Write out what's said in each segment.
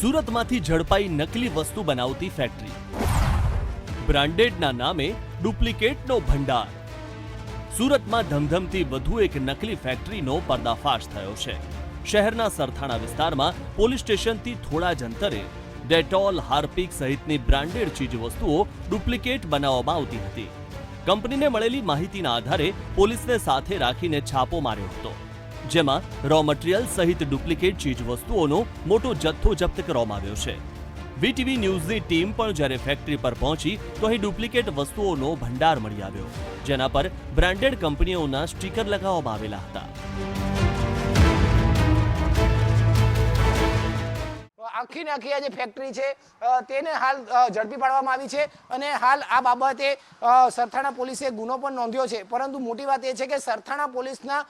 સુરતમાંથી ઝડપાઈ નકલી વસ્તુ બનાવતી ફેક્ટરી બ્રાન્ડેડના નામે ડુપ્લિકેટનો ભંડાર. સુરતમાં ધમધમતી વધુ એક નકલી ફેક્ટરીનો પર્દાફાશ થયો છે. શહેરના સરથાણા વિસ્તારમાં પોલીસ સ્ટેશનથી થોડા જ અંતરે ડેટોલ, હાર્પિક સહિતની બ્રાન્ડેડ ચીજવસ્તુઓ ડુપ્લિકેટ બનાવવામાં આવતી હતી. કંપનીને મળેલી માહિતીના આધારે પોલીસને સાથે રાખીને છાપો માર્યો હતો. જેમાં રો મટીરીયલ સહિત ડુપ્લિકેટ ચીજવસ્તુઓનો મોટો જથ્થો જપ્ત કરવામાં આવ્યો છે. વીટીવી ન્યૂઝની ટીમ પણ જ્યારે ફેક્ટરી પર પહોંચી, તો અહીં ડુપ્લિકેટ વસ્તુઓનો ભંડાર મળી આવ્યો, જેના પર બ્રાન્ડેડ કંપનીઓના સ્ટીકર લગાવવામાં આવેલા હતા. આખી ને આખી આ જે ફેક્ટરી છે તેને હાલ ઝડપી પાડવામાં આવી છે અને હાલ આ બાબતે સરથાણા પોલીસે ગુનો પણ નોંધ્યો છે. પરંતુ મોટી વાત એ છે કે સરથાણા પોલીસના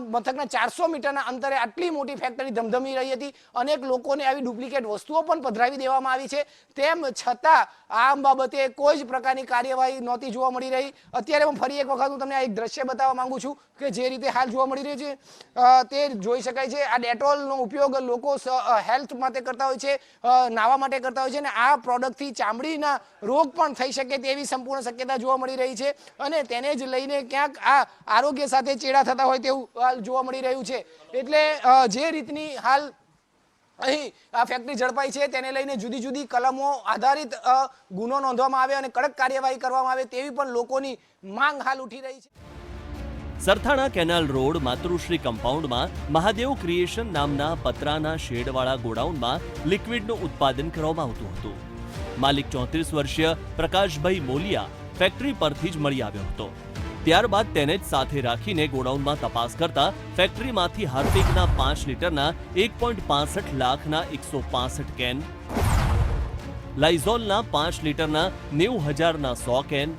મથકના ચારસો મીટરના અંતરે આટલી મોટી ફેક્ટરી ધમધમી રહી હતી. અનેક લોકોને આવી ડુપ્લિકેટ વસ્તુઓ પણ પધરાવી દેવામાં આવી છે. તેમ છતાં આ બાબતે કોઈ જ પ્રકારની કાર્યવાહી નહોતી જોવા મળી રહી. અત્યારે હું ફરી એક વખત હું તમને આ એક દ્રશ્ય બતાવવા માંગુ છું કે જે રીતે હાલ જોવા મળી રહ્યું છે. તે જોઈ શકાય છે. આ ડેટોલનો ઉપયોગ લોકો હેલ્થ માટે કરતા હોય છે નાવા માટે કરતા હોય છે અને આ પ્રોડક્ટથી ચામડીના રોગ પણ થઈ શકે તેવી સંપૂર્ણ શક્યતા જોવા મળી રહી છે અને તેને જ લઈને ક્યાંક આ આરોગ્ય સાથે ચેડા થતા હોય તેવું જોવા મળી રહ્યું છે. એટલે જે રીતની હાલ અહીં આ ફેક્ટરી ઝડપાઈ છે તેને લઈને જુદી જુદી કલમો આધારિત ગુનો નોંધવામાં આવે અને કડક કાર્યવાહી કરવામાં આવે તેવી પણ લોકોની માંગ હાલ ઉઠી રહી છે. સરથાણા કેનાલ રોડ માતૃશ્રી કમ્પાઉન્ડમાં મહાદેવ ક્રિએશન નામના પતરાના શેડવાળા ગોડાઉનમાં લિક્વિડનું ઉત્પાદન કરવામાં આવતું હતું. માલિક ચોત્રીસ વર્ષીય પ્રકાશભાઈ મોલિયા ફેક્ટરી પરથી જ મળી આવ્યો હતો. ત્યારબાદ તેને જ સાથે રાખીને ગોડાઉનમાં તપાસ કરતા ફેક્ટરીમાંથી હાર્પિકના પાંચ લીટરના એક પોઈન્ટ પાસઠ લાખના એકસો પાસઠ કેન, લાઇઝોલના પાંચ લીટરના નેવું હજારના સો કેન,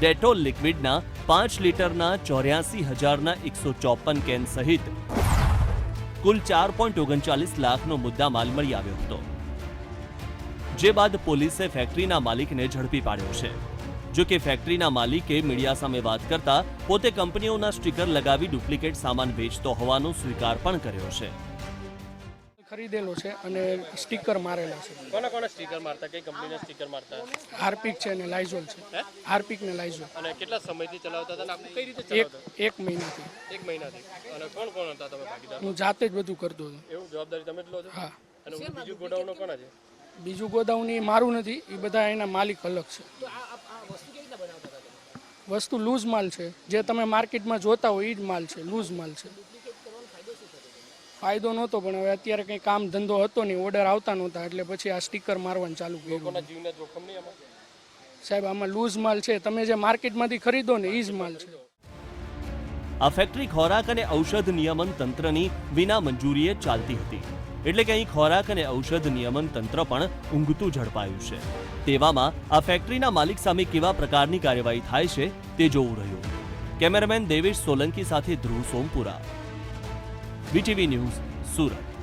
ડેટોલ લિક્વિડના પાંચ લીટરના ચોર્યાસી હજારના એકસો ચોપન કેન સહિત કુલ ચાર પોઈન્ટ ઓગણચાલીસ લાખનો મુદ્દા માલ મળી આવ્યો હતો, જે બાદ પોલીસે ફેક્ટરીના માલિકને ઝડપી પાડ્યો છે. જો કે ફેક્ટરીના માલિકે મીડિયા સામે વાત કરતા પોતે કંપનીઓના સ્ટીકર લગાવી ડુપ્લિકેટ સામાન વેચતો હોવાનો સ્વીકાર પણ કર્યો છે. ખરીદેલો છે અને સ્ટીકર મારેલા છે. કોને કોને સ્ટીકર મારતા? કઈ કંપનીના સ્ટીકર મારતા? હાર્પિક છે અને લાઇઝોલ છે. હાર્પિક ને લાઇઝોલ. અને કેટલા સમયથી ચલાવતા હતા આપણે કઈ રીતે ચલાવતા? એક મહિનાથી. એક મહિનાથી. અને કોણ કોણ હતા તમે ભાગીદાર? હું જાતે જ બધું કરતો હતો. એવું જવાબદારી તમે જ લો છો? હા. અને બીજું ગોડાઉન કોણ છે બીજું ગોદાઉન એ મારું નથી એ બધા એના માલિક અલગ છે. વસ્તુ લૂઝ માલ છે. જે તમે માર્કેટમાં જોતા હોય એ જ માલ છે લૂઝ માલ છે. ફાયદો નહોતો પણ હવે અત્યારે કંઈ કામ ધંધો હતો નહીં ઓર્ડર આવતા નહોતા એટલે પછી આ સ્ટીકર મારવાનું ચાલુ કર્યું. કોના જીવના જોખમ નહીં આમાં? સાહેબ આમાં લૂઝ માલ છે. તમે જે માર્કેટમાંથી ખરીદો ને એ જ માલ છે. આ ફેક્ટરી ખોરાક અને ઔષધ નિયમન તંત્રની વિના મંજૂરીએ ચાલતી હતી. એટલે કે અહીં ખોરાક અને ઔષધ નિયમન તંત્ર પણ ઊંઘતું ઝડપાયું છે. તેવામાં આ ફેક્ટરીના માલિક સામે કેવા પ્રકારની કાર્યવાહી થાય છે તે જોવું રહ્યું. કેમેરામેન દેવેશ સોલંકી સાથે Dhruv Sompura. VTV news Surat.